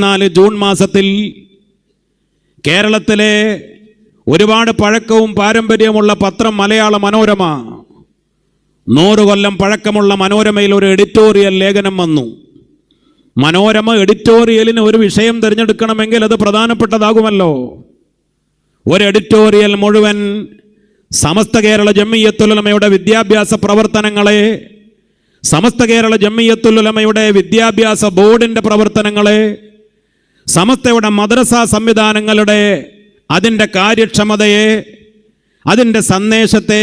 നാല് ജൂൺ മാസത്തിൽ കേരളത്തിലെ ഒരുപാട് പഴക്കവും പാരമ്പര്യവുമുള്ള പത്രം മലയാള മനോരമ. നൂറ് കൊല്ലം പഴക്കമുള്ള മനോരമയിൽ ഒരു എഡിറ്റോറിയൽ ലേഖനം വന്നു. മനോരമ എഡിറ്റോറിയലിന് ഒരു വിഷയം തിരഞ്ഞെടുക്കണമെങ്കിൽ അത് പ്രധാനപ്പെട്ടതാകുമല്ലോ. ഒരു എഡിറ്റോറിയൽ മുഴുവൻ സമസ്ത കേരള ജമ്മിയത്തുലമയുടെ വിദ്യാഭ്യാസ പ്രവർത്തനങ്ങളെ സമസ്ത കേരള ജമ്മിയത്തുലമയുടെ വിദ്യാഭ്യാസ ബോർഡിന്റെ പ്രവർത്തനങ്ങളെ സമസ്തയുടെ മദ്രസ സംവിധാനങ്ങളുടെ അതിന്റെ കാര്യക്ഷമതയെ അതിന്റെ സന്ദേശത്തെ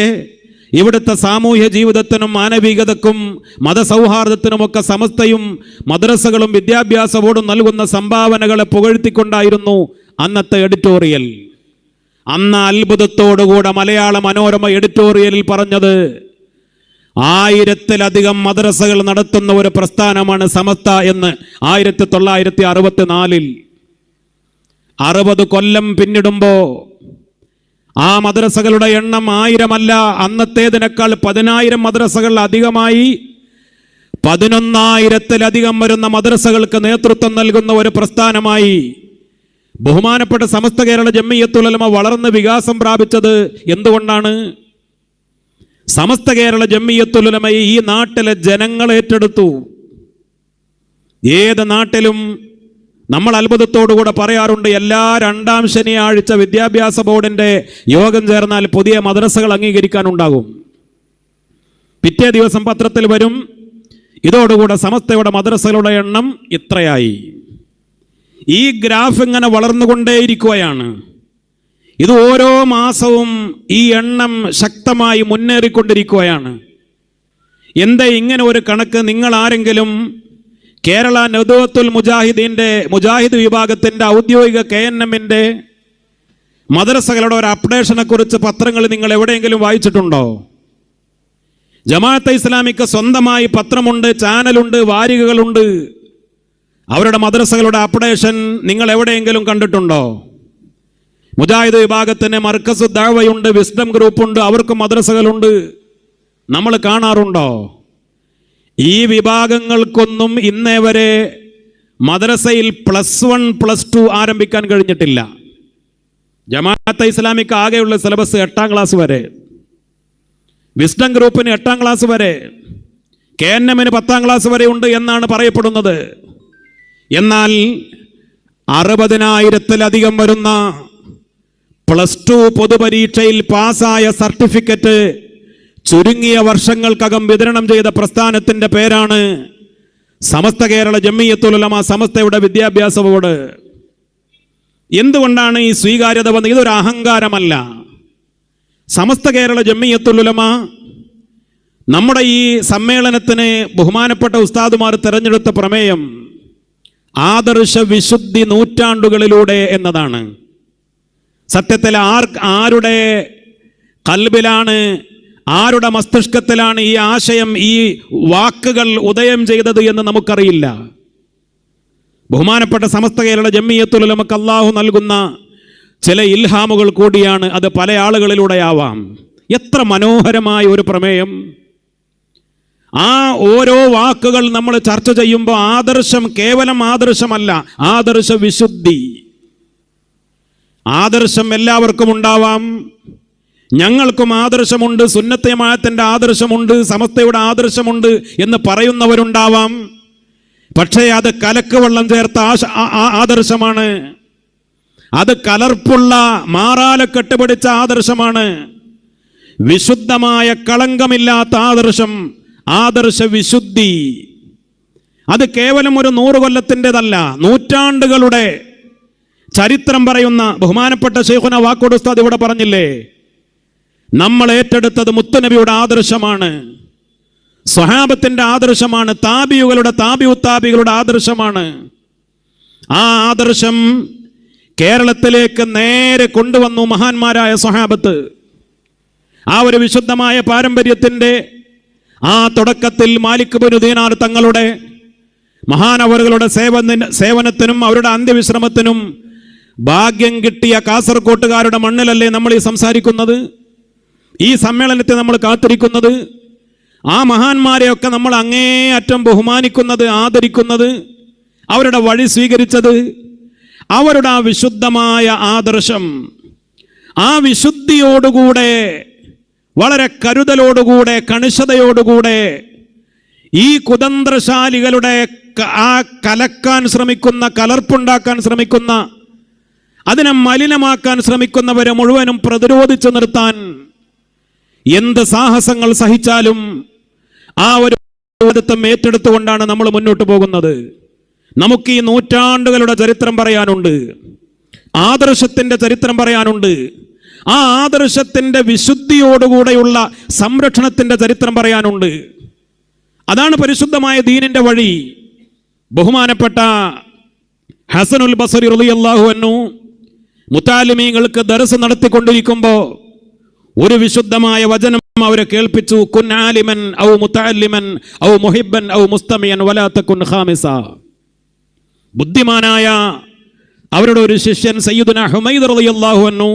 ഇവിടുത്തെ സാമൂഹ്യ ജീവിതത്തിനും മാനവികതക്കും മതസൗഹാർദ്ദത്തിനുമൊക്കെ സമസ്തയും മദ്രസകളും വിദ്യാഭ്യാസ ബോർഡും നൽകുന്ന സംഭാവനകളെ പുകഴ്ത്തിക്കൊണ്ടായിരുന്നു അന്നത്തെ എഡിറ്റോറിയൽ. അന്ന് അത്ഭുതത്തോടുകൂടെ മലയാള മനോരമ എഡിറ്റോറിയലിൽ പറഞ്ഞത് ആയിരത്തിലധികം മദ്രസകൾ നടത്തുന്ന ഒരു പ്രസ്ഥാനമാണ് സമസ്ത എന്ന് ആയിരത്തി തൊള്ളായിരത്തി അറുപത്തി നാലിൽ അറുപത് കൊല്ലം പിന്നിടുമ്പോൾ ആ മദ്രസകളുടെ എണ്ണം ആയിരമല്ല. അന്നത്തേതിനേക്കാൾ പതിനായിരം മദ്രസകൾ അധികമായി. പതിനൊന്നായിരത്തിലധികം വരുന്ന മദ്രസകൾക്ക് നേതൃത്വം നൽകുന്ന ഒരു പ്രസ്ഥാനമായി ബഹുമാനപ്പെട്ട സമസ്ത കേരള ജമ്മിയത്തുലമ വളർന്ന് വികാസം പ്രാപിച്ചത് എന്തുകൊണ്ടാണ്? സമസ്ത കേരള ജമ്മിയത്തുലമയെ ഈ നാട്ടിലെ ജനങ്ങൾ ഏറ്റെടുത്തു. ഏത് നാട്ടിലും നമ്മൾ അത്ഭുതത്തോടുകൂടെ പറയാറുണ്ട് എല്ലാ രണ്ടാം ശനിയാഴ്ച വിദ്യാഭ്യാസ ബോർഡിന്റെ യോഗം ചേർന്നാൽ പുതിയ മദ്രസകൾ അംഗീകരിക്കാനുണ്ടാകും. പിറ്റേ ദിവസം പത്രത്തിൽ വരും ഇതോടുകൂടെ സമസ്തയുടെ മദ്രസകളുടെ എണ്ണം ഇത്രയായി. ഈ ഗ്രാഫ് ഇങ്ങനെ വളർന്നുകൊണ്ടേയിരിക്കുകയാണ്. ഇത് ഓരോ മാസവും ഈ എണ്ണം ശക്തമായി മുന്നേറിക്കൊണ്ടിരിക്കുകയാണ്. എന്താ ഇങ്ങനെ ഒരു കണക്ക്? നിങ്ങൾ ആരെങ്കിലും കേരള നദുവത്തുൽ മുജാഹിദീന്റെ മുജാഹിദ് വിഭാഗത്തിന്റെ ഔദ്യോഗിക കെ എൻ എമ്മിന്റെ മദ്രസകളുടെ ഒരു അപ്ഡേഷനെ കുറിച്ച് പത്രങ്ങൾ നിങ്ങൾ എവിടെയെങ്കിലും വായിച്ചിട്ടുണ്ടോ? ജമാഅത്തെ ഇസ്ലാമിക്ക് സ്വന്തമായി പത്രമുണ്ട് ചാനലുണ്ട് വാരികകളുണ്ട്. അവരുടെ മദ്രസകളുടെ അപ്ഡേഷൻ നിങ്ങൾ എവിടെയെങ്കിലും കണ്ടിട്ടുണ്ടോ? മുജാഹിദ് വിഭാഗത്തിന് മർക്കസ് ദാവയുണ്ട് വിസ്ഡം ഗ്രൂപ്പുണ്ട് അവർക്ക് മദ്രസകളുണ്ട്. നമ്മൾ കാണാറുണ്ടോ? ഈ വിഭാഗങ്ങൾക്കൊന്നും ഇന്നേ വരെ മദ്രസയിൽ പ്ലസ് വൺ പ്ലസ് ടു ആരംഭിക്കാൻ കഴിഞ്ഞിട്ടില്ല. ജമാഅത്ത് ഇസ്ലാമിക്ക് ആകെയുള്ള സിലബസ് എട്ടാം ക്ലാസ് വരെ. വിസ്ഡം ഗ്രൂപ്പിന് എട്ടാം ക്ലാസ് വരെ. കെ എൻ എമ്മിന് പത്താം ക്ലാസ് വരെ ഉണ്ട് എന്നാണ് പറയപ്പെടുന്നത്. എന്നാൽ അറുപതിനായിരത്തിലധികം വരുന്ന പ്ലസ് ടു പൊതുപരീക്ഷയിൽ പാസ്സായ സർട്ടിഫിക്കറ്റ് ചുരുങ്ങിയ വർഷങ്ങൾക്കകം വിതരണം ചെയ്ത പ്രസ്ഥാനത്തിന്റെ പേരാണ് സമസ്ത കേരള ജമ്മിയത്തുലമ സമസ്തയുടെ വിദ്യാഭ്യാസ ബോർഡ്. എന്തുകൊണ്ടാണ് ഈ സ്വീകാര്യത വന്നത്? ഇതൊരു അഹങ്കാരമല്ല. സമസ്ത കേരള ജമ്മിയത്തുലമ നമ്മുടെ ഈ സമ്മേളനത്തിന് ബഹുമാനപ്പെട്ട ഉസ്താദുമാർ തെരഞ്ഞെടുത്ത പ്രമേയം ആദർശ വിശുദ്ധി നൂറ്റാണ്ടുകളിലൂടെ എന്നതാണ്. സത്യത്തിൽ ആർ ആരുടെ കൽബിലാണ് ആരുടെ മസ്തിഷ്കത്തിലാണ് ഈ ആശയം ഈ വാക്കുകൾ ഉദയം ചെയ്തത് എന്ന് നമുക്കറിയില്ല. ബഹുമാനപ്പെട്ട സമസ്ത കേരള ജമ്മിയത്തുലമക്ക് അള്ളാഹു നൽകുന്ന ചില ഇൽഹാമുകൾ കൂടിയാണ് അത് പല ആളുകളിലൂടെയാവാം. എത്ര മനോഹരമായ ഒരു പ്രമേയം. ആ ഓരോ വാക്കുകൾ നമ്മൾ ചർച്ച ചെയ്യുമ്പോൾ ആദർശം കേവലം ആദർശമല്ല ആദർശ വിശുദ്ധി. ആദർശം എല്ലാവർക്കും ഉണ്ടാവാം. ഞങ്ങൾക്കും ആദർശമുണ്ട് സുന്നത്തമായത്തിന്റെ ആദർശമുണ്ട് സമസ്തയുടെ ആദർശമുണ്ട് എന്ന് പറയുന്നവരുണ്ടാവാം. പക്ഷേ അത് കലക്ക് വെള്ളം ചേർത്ത ആദർശമാണ്. അത് കലർപ്പുള്ള മാറാല കെട്ടുപിടിച്ച ആദർശമാണ്. വിശുദ്ധമായ കളങ്കമില്ലാത്ത ആദർശം ആദർശ വിശുദ്ധി. അത് കേവലം ഒരു നൂറ് കൊല്ലത്തിന്റെതല്ല നൂറ്റാണ്ടുകളുടെ ചരിത്രം പറയുന്ന ബഹുമാനപ്പെട്ട ഷെയ്ഖുന വാക്കോട് ഉസ്താദ് ഇവിടെ പറഞ്ഞില്ലേ? നമ്മൾ ഏറ്റെടുത്തത് മുത്തനബിയുടെ ആദർശമാണ്. സ്വഹാബത്തിന്റെ ആദർശമാണ്. താബിയുകളുടെ താബിയുത്താബികളുടെ ആദർശമാണ്. ആ ആദർശം കേരളത്തിലേക്ക് നേരെ കൊണ്ടുവന്നു മഹാന്മാരായ സ്വഹാബത്ത്. ആ ഒരു വിശുദ്ധമായ പാരമ്പര്യത്തിന്റെ ആ തുടക്കത്തിൽ മാലിക് ബനുദീനാർ തങ്ങളുടെ മഹാനവറുകളുടെ സേവന സേവനത്തിനും അവരുടെ അന്ത്യവിശ്രമത്തിനും ഭാഗ്യം കിട്ടിയ കാസർകോട്ടുകാരുടെ മണ്ണിലല്ലേ നമ്മൾ ഈ സംസാരിക്കുന്നത്? ഈ സമ്മേളനത്തെ നമ്മൾ കാത്തിരിക്കുന്നത്? ആ മഹാന്മാരെയൊക്കെ നമ്മൾ അങ്ങേ അറ്റം ബഹുമാനിക്കുന്നത് ആദരിക്കുന്നത് അവരുടെ വഴി സ്വീകരിച്ചത് അവരുടെ ആ വിശുദ്ധമായ ആദർശം ആ വിശുദ്ധിയോടുകൂടെ വളരെ കരുതലോടുകൂടെ കണിശതയോടുകൂടെ ഈ കുതന്ത്രശാലികളുടെ ആ കലക്കാൻ ശ്രമിക്കുന്ന കലർപ്പുണ്ടാക്കാൻ ശ്രമിക്കുന്ന അതിനെ മലിനമാക്കാൻ ശ്രമിക്കുന്നവരെ മുഴുവനും പ്രതിരോധിച്ചു നിർത്താൻ എന്ത് സാഹസങ്ങൾ സഹിച്ചാലും ആ ഒരു ഉത്തരവാദിത്വം ഏറ്റെടുത്തുകൊണ്ടാണ് നമ്മൾ മുന്നോട്ട് പോകുന്നത്. നമുക്ക് ഈ നൂറ്റാണ്ടുകളുടെ ചരിത്രം പറയാനുണ്ട്. ആദർശത്തിന്റെ ചരിത്രം പറയാനുണ്ട്. ആ ആദർശത്തിന്റെ വിശുദ്ധിയോടുകൂടെയുള്ള സംരക്ഷണത്തിന്റെ ചരിത്രം പറയാനുണ്ട്. അതാണ് പരിശുദ്ധമായ ദീനിന്റെ വഴി. ബഹുമാനപ്പെട്ട ഹസനുൽ ബസരി റളിയല്ലാഹു അൻഹു മുത്താലിമീങ്ങൾക്ക് ദർസ് നടത്തിക്കൊണ്ടിരിക്കുമ്പോൾ ഒരു വിശുദ്ധമായ വചനം അവരെ കേൾപ്പിച്ചു കുൻ ആലിമൻ ഔ മുത്താലിമൻ ഔ മുഹിബൻ ഔ മുസ്തമിയൻ വലാത്ത കുൻ ഖാമിസ. ബുദ്ധിമാനായ അവരുടെ ഒരു ശിഷ്യൻ സയ്യിദുന ഹുമൈദ് റളിയല്ലാഹു അൻഹു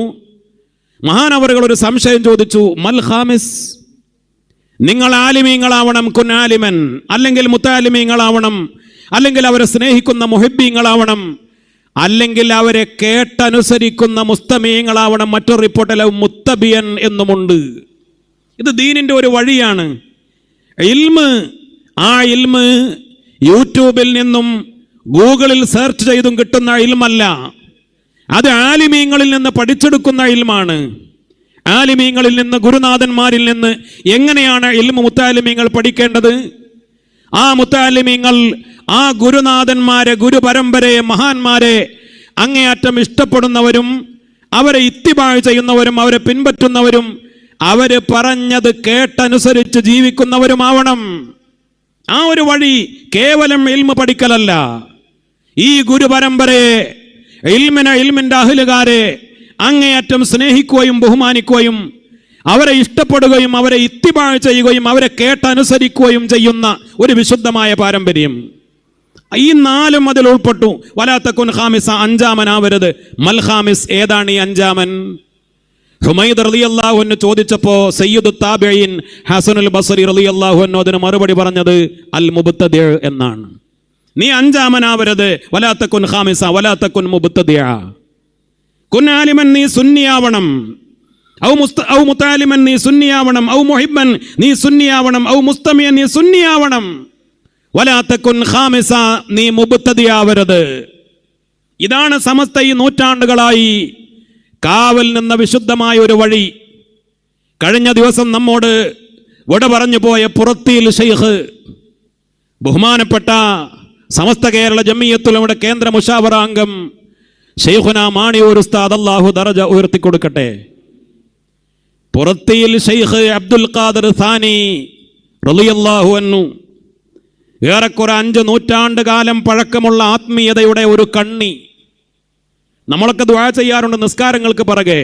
മഹാനവറുകൾ ഒരു സംശയം ചോദിച്ചു മൽ ഖാമിസ്? നിങ്ങൾ ആലിമീങ്ങളാവണം കുന്നാലിമൻ അല്ലെങ്കിൽ മുത്താലിമീങ്ങളാവണം? അല്ലെങ്കിൽ അവരെ സ്നേഹിക്കുന്ന മുഹിബീങ്ങളാവണം അല്ലെങ്കിൽ അവരെ കേട്ടനുസരിക്കുന്ന മുസ്തമീങ്ങളാവണം മറ്റൊരു റിപ്പോർട്ടിൽ മുത്തബിയൻ എന്നുമുണ്ട്. ഇത് ദീനിന്റെ ഒരു വഴിയാണ്. ഇൽമ് ആ ഇൽമ് യൂട്യൂബിൽ നിന്നും ഗൂഗിളിൽ സെർച്ച് ചെയ്തും കിട്ടുന്ന ഇൽമല്ല. അത് ആലിമീങ്ങളിൽ നിന്ന് പഠിച്ചെടുക്കുന്ന ഇൽമാണ്. ആലിമീങ്ങളിൽ നിന്ന് ഗുരുനാഥന്മാരിൽ നിന്ന് എങ്ങനെയാണ് ഇൽമ മുത്താലിമീങ്ങൾ പഠിക്കേണ്ടത്? ആ മുത്താലിമീങ്ങൾ ആ ഗുരുനാഥന്മാരെ ഗുരുപരമ്പരയെ മഹാന്മാരെ അങ്ങേയറ്റം ഇഷ്ടപ്പെടുന്നവരും അവരെ ഇത്തിബാഴ് ചെയ്യുന്നവരും അവരെ പിൻപറ്റുന്നവരും അവർ പറഞ്ഞത് കേട്ടനുസരിച്ച് ജീവിക്കുന്നവരുമാവണം. ആ ഒരു വഴി കേവലം ഇൽമ പഠിക്കലല്ല. ഈ ഗുരുപരമ്പരയെ ഇൽമിനെ ഇൽമിന്റെ അഹിലുകാരെ അങ്ങേയറ്റം സ്നേഹിക്കുകയും ബഹുമാനിക്കുകയും അവരെ ഇഷ്ടപ്പെടുകയും അവരെ ഇത്തിബാഴ് ചെയ്യുകയും അവരെ കേട്ടനുസരിക്കുകയും ചെയ്യുന്ന ഒരു വിശുദ്ധമായ പാരമ്പര്യം. ഈ നാലും അതിൽ ഉൾപ്പെട്ടു. വലാത്തക്കുൻ ഖാമിസ അഞ്ചാമനാവരുത്. മൽ ഖാമിസ് ഏതാണ് ഈ അഞ്ചാമൻ? ഹുമൈദ് റളിയല്ലാഹു അൻഹു ചോദിച്ചപ്പോൾ സയ്യിദ് താബിഈൻ ഹസനുൽ ബസരി റളിയല്ലാഹു അൻഹു അതിന് മറുപടി പറഞ്ഞത് അൽ മുബ്തദി എന്നാണ്. നീ അഞ്ചാമനാവരുത്. വലാത്തക്കുൻ ഖാമിസ വലാത്തക്കുൻ കുൻ ആലിമൻ നീ സുന്നിയാവണം. ഔ മുസ്ത ഔ മുത്താലിമൻ നീ സുന്നിയാവണം ഔ മൊഹിബൻ നീ സുന്നിയാവണം ഔ മുസ്തമിയൻ നീ സുന്നിയാവണം. വലാത്തക്കുൻ ഖാമിസ നീ മുബുത്തതിയാവരുത് ഇതാണ് സമസ്ത ഈ നൂറ്റാണ്ടുകളായി കാവൽ നിന്ന വിശുദ്ധമായ ഒരു വഴി. കഴിഞ്ഞ ദിവസം നമ്മോട് വിട പറഞ്ഞു പോയ പുറത്തിയിൽ ഷെയ്ഖ് ബഹുമാനപ്പെട്ട സമസ്ത കേരള ജമ്മിയത്തുലയുടെ കേന്ദ്ര മുഷാവറാംഗം ഷെയ്ഖുന മാണിയൂർ ഉസ്താദ് അള്ളാഹു ദറജ ഉയർത്തിക്കൊടുക്കട്ടെ. പുറത്തിയിൽ ഷെയ്ഖ് അബ്ദുൽ ഖാദർ സാനി റളിയല്ലാഹു അന്നു ഏറെക്കുറെ അഞ്ച് നൂറ്റാണ്ട് കാലം പഴക്കമുള്ള ആത്മീയതയുടെ ഒരു കണ്ണി. നമ്മളൊക്കെ ദുആ ചെയ്യാറുണ്ട് നിസ്കാരങ്ങൾക്ക് പിറകെ.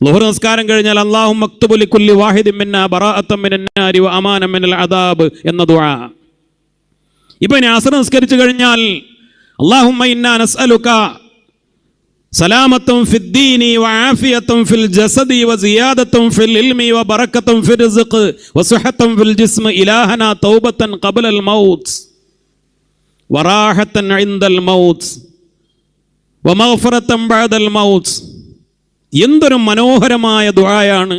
ലുഹർ നിസ്കാരം കഴിഞ്ഞാൽ അള്ളാഹു മക്തുബുലി കുല്ലി വാഹിദിൻ മിന്ന മിന നാരി വ അമാനം മിനൽ അദാബ് എന്ന ദുആ. ഇപ്പൊ ഇനി അസർ നിസ്കരിച്ചു കഴിഞ്ഞാൽ അല്ലാഹുമ്മ ഇന്നാ നസ്അലുക സലാമത്തും ഫിദ്ദീനി വആഫിയത്തും ഫിൽ ജസദി വസിയാദത്തും ഫിൽ ഇൽമി വബറക്കത്തും ഫിൽ റിസ്ഖ് വസുഹത്തും ഫിൽ ജിസ്മ ഇലാഹന തൗബത്തൻ ഖബലൽ മൗത്ത് വറാഹത്തൻ ഇൻദൽ മൗത്ത് വമഗ്ഫറത്തൻ ബഅദൽ മൗത്ത് എന്തൊരു മനോഹരമായ ദുആയാണ്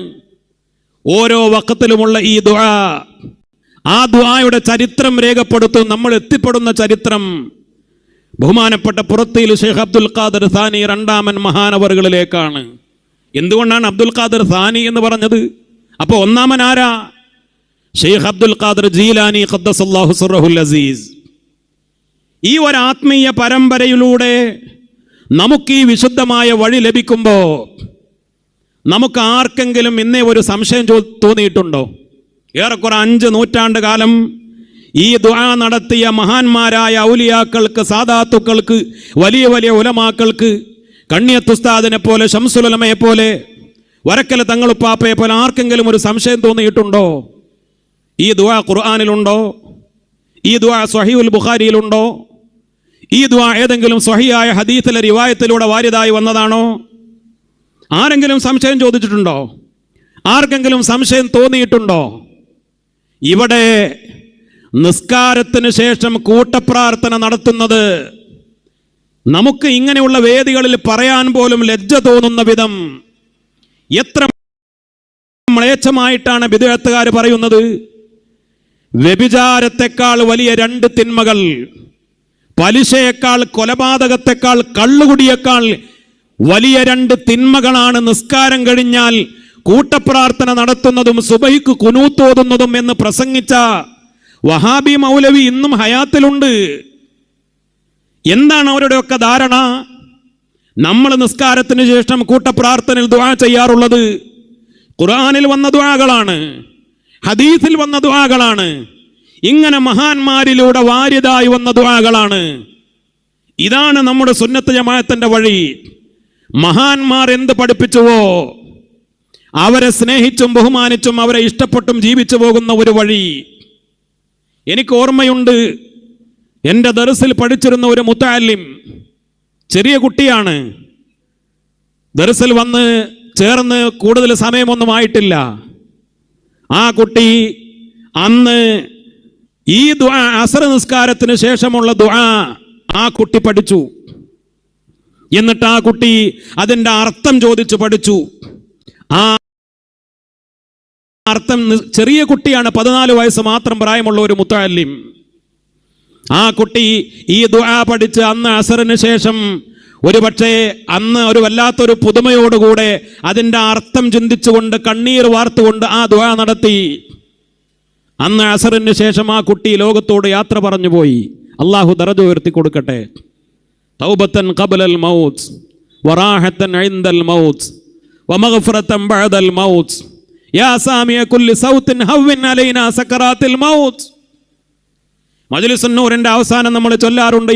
ഓരോ വക്കത്തിലുമുള്ള ഈ ദുആ ആ ദുആയുടെ ചരിത്രം രേഖപ്പെടുത്തും നമ്മൾ എത്തിപ്പെടുന്ന ചരിത്രം ബഹുമാനപ്പെട്ട പുറത്തിയിൽ ഷെയ്ഖ് അബ്ദുൽ ഖാദർ സാനി രണ്ടാമൻ മഹാനവറുകളിലേക്കാണ്. എന്തുകൊണ്ടാണ് അബ്ദുൽ ഖാദർ സാനി എന്ന് പറഞ്ഞത്? അപ്പോൾ ഒന്നാമൻ ആരാ? ഷെയ്ഖ് അബ്ദുൽ ഖാദർ ജീലാനി ഖദ്ദസല്ലാഹു സുറഹുൽ അസീസ്. ഈ ഒരു ആത്മീയ പരമ്പരയിലൂടെ നമുക്ക് ഈ വിശുദ്ധമായ വഴി ലഭിക്കുമ്പോൾ നമുക്ക് ആർക്കെങ്കിലും ഇന്നേ ഒരു സംശയം തോന്നിയിട്ടുണ്ടോ? ഏറെക്കുറെ അഞ്ച് നൂറ്റാണ്ട് കാലം ഈ ദുആ നടത്തിയ മഹാന്മാരായ ഔലിയാക്കൾക്ക് സാദാത്തുക്കൾക്ക് വലിയ വലിയ ഉലമാക്കൾക്ക് കണ്ണിയത്തുസ്താദിനെ പോലെ ഷംസുലമയെ പോലെ വരക്കല തങ്ങളുപ്പാപ്പയെ പോലെ ആർക്കെങ്കിലും ഒരു സംശയം തോന്നിയിട്ടുണ്ടോ? ഈ ദുആ ഖുർആാനിലുണ്ടോ? ഈ ദുആ സ്വഹീഉൽ ബുഖാരിയിലുണ്ടോ? ഈ ദുആ ഏതെങ്കിലും സ്വഹിയായ ഹദീത്തിലെ റിവായത്തിലൂടെ വാരിതായി വന്നതാണോ? ആരെങ്കിലും സംശയം ചോദിച്ചിട്ടുണ്ടോ? ആർക്കെങ്കിലും സംശയം തോന്നിയിട്ടുണ്ടോ? ഇവിടെ നിസ്കാരത്തിന് ശേഷം കൂട്ടപ്രാർത്ഥന നടത്തുന്നത് നമുക്ക് ഇങ്ങനെയുള്ള വേദികളിൽ പറയാൻ പോലും ലജ്ജ തോന്നുന്ന വിധം എത്ര മ്ലേച്ഛമായിട്ടാണ് വിദേഹത്തുകാർ പറയുന്നത്? വ്യഭിചാരത്തെക്കാൾ വലിയ രണ്ട് തിന്മകൾ പലിശയേക്കാൾ കൊലപാതകത്തെക്കാൾ കള്ളുകുടിയേക്കാൾ വലിയ രണ്ട് തിന്മകളാണ് നിസ്കാരം കഴിഞ്ഞാൽ കൂട്ടപ്രാർത്ഥന നടത്തുന്നതും സുബൈക്ക് കുനൂത്തോതുന്നതും എന്ന് പ്രസംഗിച്ച വഹാബി മൗലവി ഇന്നും ഹയാത്തിലുണ്ട്. എന്താണ് അവരുടെയൊക്കെ ധാരണ? നമ്മൾ നിസ്കാരത്തിന് ശേഷം കൂട്ടപ്രാർത്ഥനയിൽ ദുആ ചെയ്യാറുള്ളത് ഖുർആനിൽ വന്ന ദുആകളാണ് ഹദീസിൽ വന്ന ദുആകളാണ് ഇങ്ങനെ മഹാന്മാരിലൂടെ വാര്യതായി വന്ന ദുആകളാണ്. ഇതാണ് നമ്മുടെ സുന്നത്ത് ജമാഅത്തിന്റെ വഴി. മഹാന്മാർ എന്ത് പഠിപ്പിച്ചുവോ അവരെ സ്നേഹിച്ചും ബഹുമാനിച്ചും അവരെ ഇഷ്ടപ്പെട്ടും ജീവിച്ചു പോകുന്ന ഒരു വഴി. എനിക്ക് ഓർമ്മയുണ്ട് എന്റെ ദർസിൽ പഠിച്ചിരുന്ന ഒരു മുത്താലിം ചെറിയ കുട്ടിയാണ്. ദർസിൽ വന്ന് ചേർന്ന് കൂടുതൽ സമയമൊന്നും ആയിട്ടില്ല. ആ കുട്ടി അന്ന് ഈ ദുആ അസർ നിസ്കാരത്തിന് ശേഷമുള്ള ദുആ ആ കുട്ടി പഠിച്ചു. എന്നിട്ട് ആ കുട്ടി അതിന്റെ അർത്ഥം ചോദിച്ചു പഠിച്ചു. ആ അർത്ഥം ചെറിയ കുട്ടിയാണ് പതിനാല് വയസ്സ് മാത്രം പ്രായമുള്ള ഒരു മുത്താലിം. ആ കുട്ടി ഈ ദുആ പഠിച്ച് അന്ന് അസറിന് ശേഷം ഒരു പക്ഷേ അന്ന് ഒരു വല്ലാത്തൊരു പുതുമയോടുകൂടെ അതിന്റെ അർത്ഥം ചിന്തിച്ചുകൊണ്ട് കണ്ണീർ വാർത്തുകൊണ്ട് ആ ദുആ നടത്തി. അന്ന് അസറിന് ശേഷം ആ കുട്ടി ലോകത്തോട് യാത്ര പറഞ്ഞു പോയി. അള്ളാഹു ദറജ ഉയർത്തി കൊടുക്കട്ടെ. തൗബത്തൻ ഖബലൽ മൗത്ത് വറാഹത്തൻ ഐന്ദൽ മൗത്ത് വമഗ്ഫിറത്തൻ ബഅദൽ മൗത്ത്. മജ്ലിസുന്നൂറിന്റെ അവസാനം നമ്മൾ ചൊല്ലാറുണ്ട്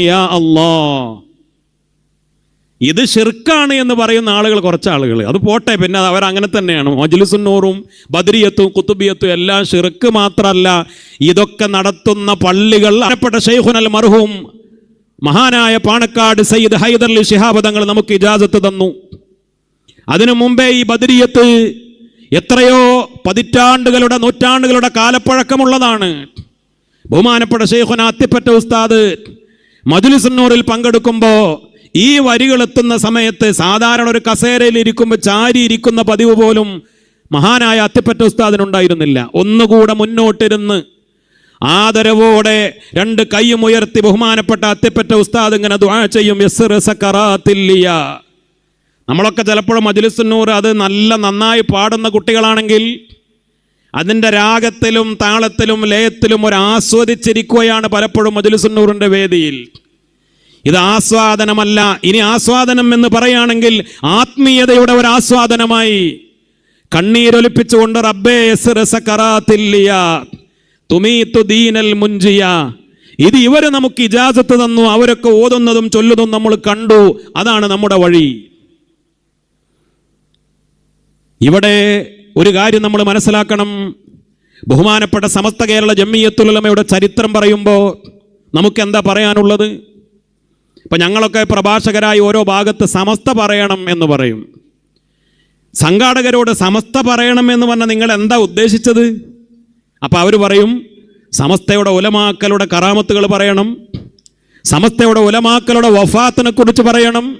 യാ അല്ലാഹ്. ഇത് ഷിർക്കാണ് എന്ന് പറയുന്ന ആളുകൾ കുറച്ച് ആളുകൾ. അത് പോട്ടെ പിന്നെ അവർ അങ്ങനെ തന്നെയാണ്. മജ്ലിസുന്നൂറും ബദരിയത്തും കുത്തുബിയത്തും എല്ലാം ഷിർക്ക് മാത്രമല്ല ഇതൊക്കെ നടത്തുന്ന പള്ളികൾ അറിയപ്പെട്ട ഷെയ്ഖുനൽ മർഹൂം മഹാനായ പാണക്കാട് സയ്യിദ് ഹൈദർലി ശിഹാബ് തങ്ങൾ നമുക്ക് ഇജാസത്ത് തന്നു. അതിനു മുമ്പേ ഈ ബദരിയത്ത് എത്രയോ പതിറ്റാണ്ടുകളുടെ നൂറ്റാണ്ടുകളുടെ കാലപ്പഴക്കമുള്ളതാണ്. ബഹുമാനപ്പെട്ട ഷെയ്ഖുന അത്തിപ്പറ്റ ഉസ്താദ് മജുലിസുന്നൂറിൽ പങ്കെടുക്കുമ്പോൾ ഈ വരികൾ എത്തുന്ന സമയത്ത് സാധാരണ ഒരു കസേരയിൽ ഇരിക്കുമ്പോൾ ചാരി ഇരിക്കുന്ന പതിവ് പോലും മഹാനായ അത്തിപ്പറ്റ ഉസ്താദിനുണ്ടായിരുന്നില്ല. ഒന്നുകൂടെ മുന്നോട്ടിരുന്ന് ആദരവോടെ രണ്ട് കൈയും ഉയർത്തി ബഹുമാനപ്പെട്ട അത്തിപ്പറ്റ ഉസ്താദ് ഇങ്ങനെ ദുആ ചെയ്യും. നമ്മളൊക്കെ ചിലപ്പോഴും മജ്ലിസുന്നൂർ അത് നല്ല നന്നായി പാടുന്ന കുട്ടികളാണെങ്കിൽ അതിന്റെ രാഗത്തിലും താളത്തിലും ലയത്തിലും ഒരു ആസ്വദിച്ചിരിക്കുകയാണ് പലപ്പോഴും മജ്ലിസുന്നൂറിന്റെ വേദിയിൽ. ഇത് ആസ്വാദനമല്ല. ഇനി ആസ്വാദനം എന്ന് പറയുകയാണെങ്കിൽ ആത്മീയതയുടെ ഒരു ആസ്വാദനമായി. കണ്ണീരൊലിപ്പിച്ചുകൊണ്ട് റബ്ബേ മുൻജിയ. ഇത് ഇവർ നമുക്ക് ഇജാസത്ത് തന്നു അവരൊക്കെ ഓതുന്നതും ചൊല്ലുന്നതും നമ്മൾ കണ്ടു. അതാണ് നമ്മുടെ വഴി. ഇവിടെ ഒരു കാര്യം നമ്മൾ മനസ്സിലാക്കണം. ബഹുമാനപ്പെട്ട സമസ്ത കേരള ജമ്മിയത്തുലമയുടെ ചരിത്രം പറയുമ്പോൾ നമുക്ക് എന്താ പറയാനുള്ളത്? ഇപ്പം ഞങ്ങളൊക്കെ പ്രഭാഷകരായി ഓരോ ഭാഗത്ത് സമസ്ത പറയണം എന്ന് പറയും. സംഘാടകരോട് സമസ്ത പറയണം എന്ന് പറഞ്ഞാൽ നിങ്ങൾ എന്താ ഉദ്ദേശിച്ചത്? അപ്പം അവർ പറയും സമസ്തയുടെ ഉലമാക്കളുടെ കറാമത്തുകൾ പറയണം സമസ്തയുടെ ഉലമാക്കളുടെ വഫാത്തിനെ കുറിച്ച് പറയണം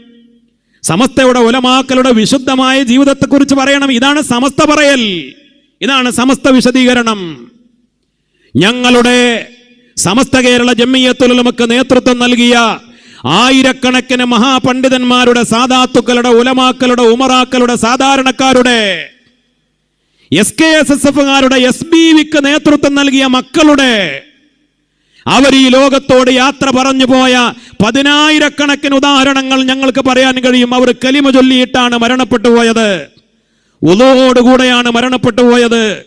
സമസ്തയുടെ ഉലമാക്കളുടെ വിശുദ്ധമായ ജീവിതത്തെക്കുറിച്ച് പറയണം. ഇതാണ് സമസ്ത പറയൽ. ഇതാണ് സമസ്ത വിശദീകരണം. ഞങ്ങളുടെ സമസ്ത കേരള ജമ്മിയത്തുലമക്ക് നേതൃത്വം നൽകിയ ആയിരക്കണക്കിന് മഹാപണ്ഡിതന്മാരുടെ സാധാത്തുക്കളുടെ ഉലമാക്കളുടെ ഉമറാക്കളുടെ സാധാരണക്കാരുടെ എസ് കെ എസ് എസ് എഫുകാരുടെ എസ് ബി വിക്ക് നേതൃത്വം നൽകിയ മക്കളുടെ അവർ ഈ ലോകത്തോട് യാത്ര പറഞ്ഞു പോയ പതിനായിരക്കണക്കിന് ഉദാഹരണങ്ങൾ ഞങ്ങൾക്ക് പറയാൻ കഴിയും. അവർ കലിമ ചൊല്ലിയിട്ടാണ് മരണപ്പെട്ടു പോയത്. ഉദോടുകൂടെയാണ് മരണപ്പെട്ടു പോയത്.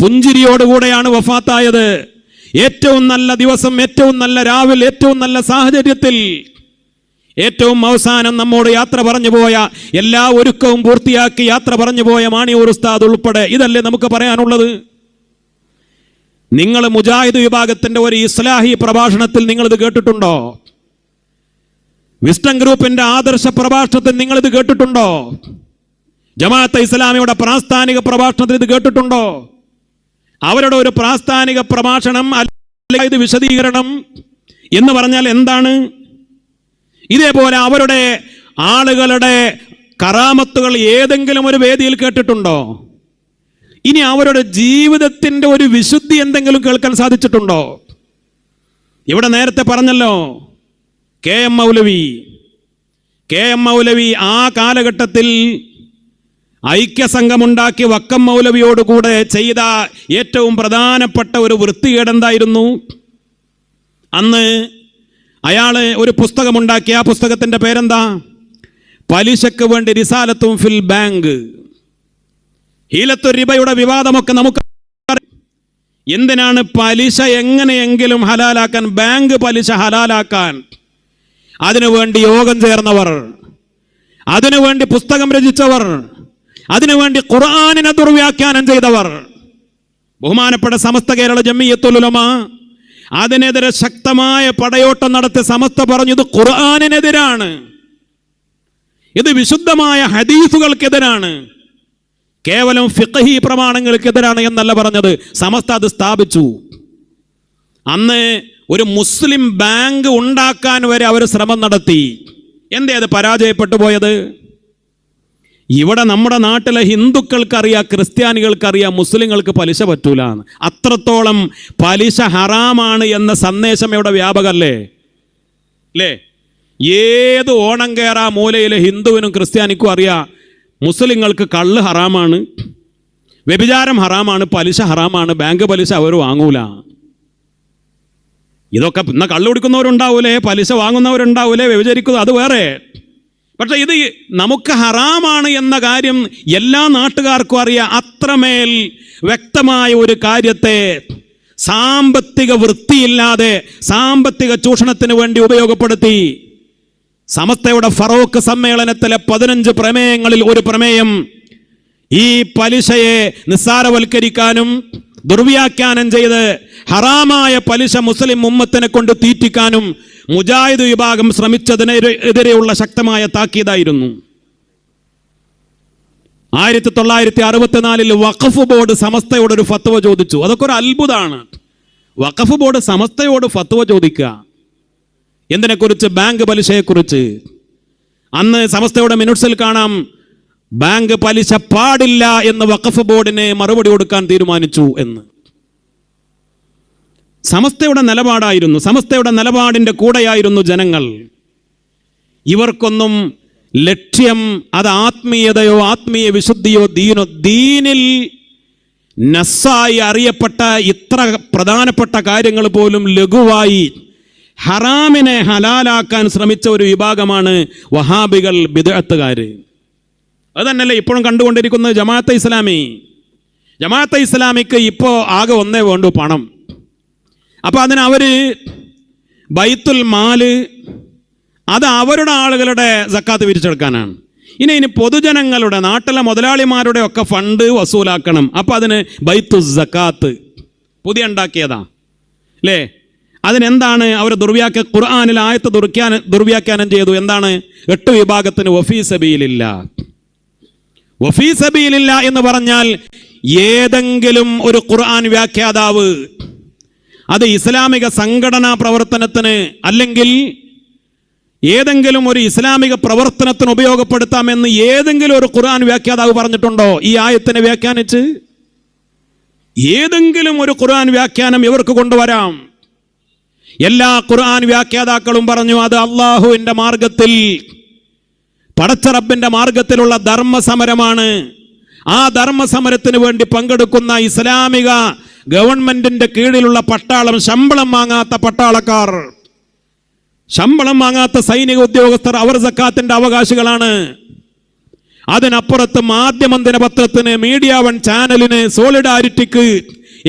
പുഞ്ചിരിയോടുകൂടെയാണ് വഫാത്തായത്. ഏറ്റവും നല്ല ദിവസം ഏറ്റവും നല്ല രാവിലെ ഏറ്റവും നല്ല സാഹചര്യത്തിൽ ഏറ്റവും അവസാനം നമ്മോട് യാത്ര പറഞ്ഞു പോയ എല്ലാ ഒരുക്കവും പൂർത്തിയാക്കി യാത്ര പറഞ്ഞു പോയ മാണിയൂർ ഉസ്താദ് ഉൾപ്പെടെ ഇതല്ലേ നമുക്ക് പറയാനുള്ളത്? നിങ്ങൾ മുജാഹിദ് വിഭാഗത്തിന്റെ ഒരു ഇസ്ലാഹി പ്രഭാഷണത്തിൽ നിങ്ങൾ ഇത് കേട്ടിട്ടുണ്ടോ? വിസ്റ്റം ഗ്രൂപ്പിന്റെ ആദർശ പ്രഭാഷണത്തിൽ നിങ്ങൾ ഇത് കേട്ടിട്ടുണ്ടോ? ജമാഅത്ത് ഇസ്ലാമിയുടെ പ്രാസ്ഥാനിക പ്രഭാഷണത്തിൽ ഇത് കേട്ടിട്ടുണ്ടോ? അവരുടെ ഒരു പ്രാസ്ഥാനിക പ്രഭാഷണം അല്ലെങ്കിൽ ഇത് വിശദീകരണം എന്ന് പറഞ്ഞാൽ എന്താണ്? ഇതേപോലെ അവരുടെ ആളുകളുടെ കറാമത്തുകൾ ഏതെങ്കിലും ഒരു വേദിയിൽ കേട്ടിട്ടുണ്ടോ? ഇനി അവരുടെ ജീവിതത്തിന്റെ ഒരു വിശുദ്ധി എന്തെങ്കിലും കേൾക്കാൻ സാധിച്ചിട്ടുണ്ടോ? ഇവിടെ നേരത്തെ പറഞ്ഞല്ലോ K M Maulavi K M Maulavi ആ കാലഘട്ടത്തിൽ ഐക്യസംഘമുണ്ടാക്കി വക്കം മൗലവിയോടുകൂടെ ചെയ്ത ഏറ്റവും പ്രധാനപ്പെട്ട ഒരു വൃത്തികേടെന്തായിരുന്നു അന്ന് അയാൾ ഒരു പുസ്തകമുണ്ടാക്കി. ആ പുസ്തകത്തിന്റെ പേരെന്താ? പലിശക്ക് വേണ്ടി റിസാലത്തും ഫിൽ ബാങ്ക്. ഹീലത്തു റിബയുടെ വിവാദമൊക്കെ നമുക്ക് എന്തിനാണ് പലിശ എങ്ങനെയെങ്കിലും ഹലാലാക്കാൻ ബാങ്ക് പലിശ ഹലാലാക്കാൻ? അതിനുവേണ്ടി യോഗം ചേർന്നവർ. അതിനുവേണ്ടി പുസ്തകം രചിച്ചവർ. അതിനുവേണ്ടി ഖുർആാനിനെ ദുർവ്യാഖ്യാനം ചെയ്തവർ. ബഹുമാനപ്പെട്ട സമസ്ത കേരള ജമ്മിയത്തുലമ അതിനെതിരെ ശക്തമായ പടയോട്ടം നടത്തി സമസ്ത പറഞ്ഞത് ഖുർആാനിനെതിരാണ്. ഇത് വിശുദ്ധമായ ഹദീസുകൾക്കെതിരാണ്. കേവലം ഫിഖഹി പ്രമാണങ്ങൾക്കെതിരാണ് എന്നല്ല പറഞ്ഞത്. സമസ്ത അത് സ്ഥാപിച്ചു. അന്ന് ഒരു മുസ്ലിം ബാങ്ക് ഉണ്ടാക്കാൻ വരെ അവർ ശ്രമം നടത്തി. എന്തേ അത് പരാജയപ്പെട്ടു പോയത്? ഇവിടെ നമ്മുടെ നാട്ടിലെ ഹിന്ദുക്കൾക്കറിയാം ക്രിസ്ത്യാനികൾക്കറിയാം മുസ്ലിങ്ങൾക്ക് പലിശ പറ്റൂല അത്രത്തോളം പലിശ ഹറാമാണ് എന്ന സന്ദേശം ഇവിടെ വ്യാപകല്ലേ? അല്ലേ ഏത് ഓണം കയറാ മൂലയിലെ ഹിന്ദുവിനും ക്രിസ്ത്യാനിക്കും അറിയാം മുസ്ലിങ്ങൾക്ക് കള്ള് ഹറാമാണ് വ്യഭിചാരം ഹറാമാണ് പലിശ ഹറാമാണ് ബാങ്ക് പലിശ അവർ വാങ്ങൂല. ഇതൊക്കെ ഇന്ന കള്ളു കുടിക്കുന്നവരുണ്ടാവൂലേ പലിശ വാങ്ങുന്നവരുണ്ടാവൂലേ വ്യഭിചരിക്കുന്നു അത് വേറെ. പക്ഷെ ഇത് നമുക്ക് ഹറാമാണ് എന്ന കാര്യം എല്ലാ നാട്ടുകാർക്കും അറിയാം. അത്രമേൽ വ്യക്തമായ ഒരു കാര്യത്തെ സാമ്പത്തിക വൃത്തിയില്ലാതെ സാമ്പത്തിക ചൂഷണത്തിന് വേണ്ടി ഉപയോഗപ്പെടുത്തി. സമസ്തയുടെ ഫറോക്ക് സമ്മേളനത്തിലെ പതിനഞ്ച് പ്രമേയങ്ങളിൽ ഒരു പ്രമേയം ഈ പലിശയെ നിസ്സാരവൽക്കരിക്കാനും ദുർവ്യാഖ്യാനം ചെയ്ത് ഹറാമായ പലിശ മുസ്ലിം ഉമ്മത്തിനെ കൊണ്ട് തീറ്റിക്കാനും മുജാഹിദ് വിഭാഗം ശ്രമിച്ചതിനെതിരെയുള്ള ശക്തമായ താക്കീതായിരുന്നു. ആയിരത്തി തൊള്ളായിരത്തി അറുപത്തിനാലിൽ വഖഫ് ബോർഡ് സമസ്തയോട് ഒരു ഫത്വ ചോദിച്ചു. അതൊക്കെ ഒരു അത്ഭുതമാണ് വഖഫ് ബോർഡ് സമസ്തയോട് ഫത്വ ചോദിക്കുക എന്തിനെക്കുറിച്ച്? ബാങ്ക് പലിശയെക്കുറിച്ച്. അന്ന് സമസ്തയുടെ മിനുട്സിൽ കാണാം ബാങ്ക് പലിശ പാടില്ല എന്ന് വഖഫ് ബോർഡിനെ മറുപടി കൊടുക്കാൻ തീരുമാനിച്ചു എന്ന്. സമസ്തയുടെ നിലപാടായിരുന്നു. സമസ്തയുടെ നിലപാടിന്റെ കൂടെയായിരുന്നു ജനങ്ങൾ. ഇവർക്കൊന്നും ലക്ഷ്യം അത് ആത്മീയതയോ ആത്മീയ വിശുദ്ധിയോ ദീനോ ദീനിൽ നസ്സായി അറിയപ്പെട്ട ഇത്ര പ്രധാനപ്പെട്ട കാര്യങ്ങൾ പോലും ലഘുവായി ഹറാമിനെ ഹലാലാക്കാൻ ശ്രമിച്ച ഒരു വിഭാഗമാണ് വഹാബികൾ ബിദഅത്തുകാർ അത് ഇപ്പോഴും കണ്ടുകൊണ്ടിരിക്കുന്നത് ജമാഅത്തെ ഇസ്ലാമി? ജമാഅത്തെ ഇസ്ലാമിക്ക് ഇപ്പോൾ ആകെ ഒന്നേ വേണ്ടു പണം. അപ്പോൾ അതിന് അവർ ബൈത്തുൽ മാൽ അത് അവരുടെ ആളുകളുടെ സക്കാത്ത് പിരിച്ചെടുക്കാനാണ്. ഇനി ഇനി പൊതുജനങ്ങളുടെ നാട്ടിലെ മുതലാളിമാരുടെ ഒക്കെ ഫണ്ട് വസൂലാക്കണം. അപ്പം അതിന് ബൈത്തു സക്കാത്ത് പുതിയ ഉണ്ടാക്കിയതാ. അല്ലേ അതിനെന്താണ് അവർ ദുർവ്യാഖ്യ ഖുർആാനിൽ ആയത്ത് ദുർഖ്യാന ദുർവ്യാഖ്യാനം ചെയ്തു. എന്താണ്? എട്ട് വിഭാഗത്തിന് വഫീ സബീലില്ല. വഫീ എന്ന് പറഞ്ഞാൽ ഏതെങ്കിലും ഒരു ഖുർആൻ വ്യാഖ്യാതാവ് അത് ഇസ്ലാമിക സംഘടനാ പ്രവർത്തനത്തിന് അല്ലെങ്കിൽ ഏതെങ്കിലും ഒരു ഇസ്ലാമിക പ്രവർത്തനത്തിന് ഉപയോഗപ്പെടുത്താമെന്ന് ഏതെങ്കിലും ഒരു ഖുർആൻ വ്യാഖ്യാതാവ് പറഞ്ഞിട്ടുണ്ടോ? ഈ ആയത്തിനെ വ്യാഖ്യാനിച്ച്? ഏതെങ്കിലും ഒരു ഖുർആൻ വ്യാഖ്യാനം ഇവർക്ക് കൊണ്ടുവരാം. എല്ലാ ഖുർആൻ വ്യാഖ്യാതാക്കളും പറഞ്ഞു അത് അള്ളാഹുവിന്റെ മാർഗത്തിൽ പടച്ചറബിന്റെ മാർഗത്തിലുള്ള ധർമ്മസമരമാണ്. ആ ധർമ്മസമരത്തിന് വേണ്ടി പങ്കെടുക്കുന്ന ഇസ്ലാമിക ഗവൺമെന്റിന്റെ കീഴിലുള്ള പട്ടാളം ശമ്പളം വാങ്ങാത്ത പട്ടാളക്കാർ. ശമ്പളം വാങ്ങാത്ത സൈനിക ഉദ്യോഗസ്ഥർ അവർ സക്കാത്തിന്റെ അവകാശികളാണ്. അതിനപ്പുറത്ത് മാധ്യമം ദിനപത്രത്തിന് മീഡിയ വൺ ചാനലിന് സോളിഡാരിറ്റിക്ക്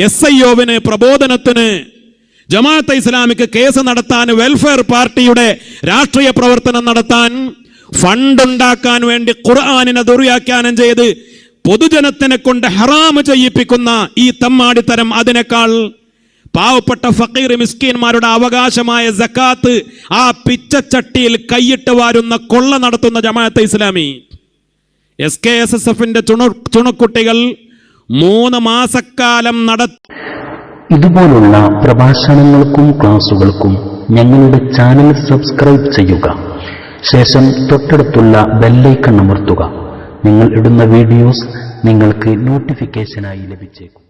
എസ് ഐ ഒവിന് പ്രബോധനത്തിന് ജമാഅത്തെ ഇസ്ലാമിക്ക് കേസ് നടത്താൻ വെൽഫെയർ പാർട്ടിയുടെ രാഷ്ട്രീയ പ്രവർത്തനം നടത്താൻ ഫണ്ട് ഉണ്ടാക്കാൻ വേണ്ടി ഖുർആാനിനെ ദുർവ്യാഖ്യാനം ചെയ്ത് പൊതുജനത്തിനെ കൊണ്ട് ഹറാമ് ചെയ്യിപ്പിക്കുന്ന ഈ തമ്മാടിത്തരം അതിനേക്കാൾ പാവപ്പെട്ട ഫക്കീർ മിസ്കീന്മാരുടെ അവകാശമായ ജക്കാത്ത് ആ പിച്ചച്ചട്ടിയിൽ കൈയിട്ട് വാരുന്ന കൊള്ള നടത്തുന്ന Jamaat-e Islami. S K S S എഫിന്റെ ചുണ ചുണക്കുട്ടികൾ മൂന്ന് മാസക്കാലം നട ഇതുപോലുള്ള പ്രഭാഷണങ്ങൾക്കും ക്ലാസുകൾക്കും ഞങ്ങളുടെ ചാനൽ സബ്സ്ക്രൈബ് ചെയ്യുക. ശേഷം തൊട്ടടുത്തുള്ള ബെല്ലൈക്കൺ അമർത്തുക. നിങ്ങൾ ഇടുന്ന വീഡിയോസ് നിങ്ങൾക്ക് നോട്ടിഫിക്കേഷനായി ലഭിച്ചേക്കും.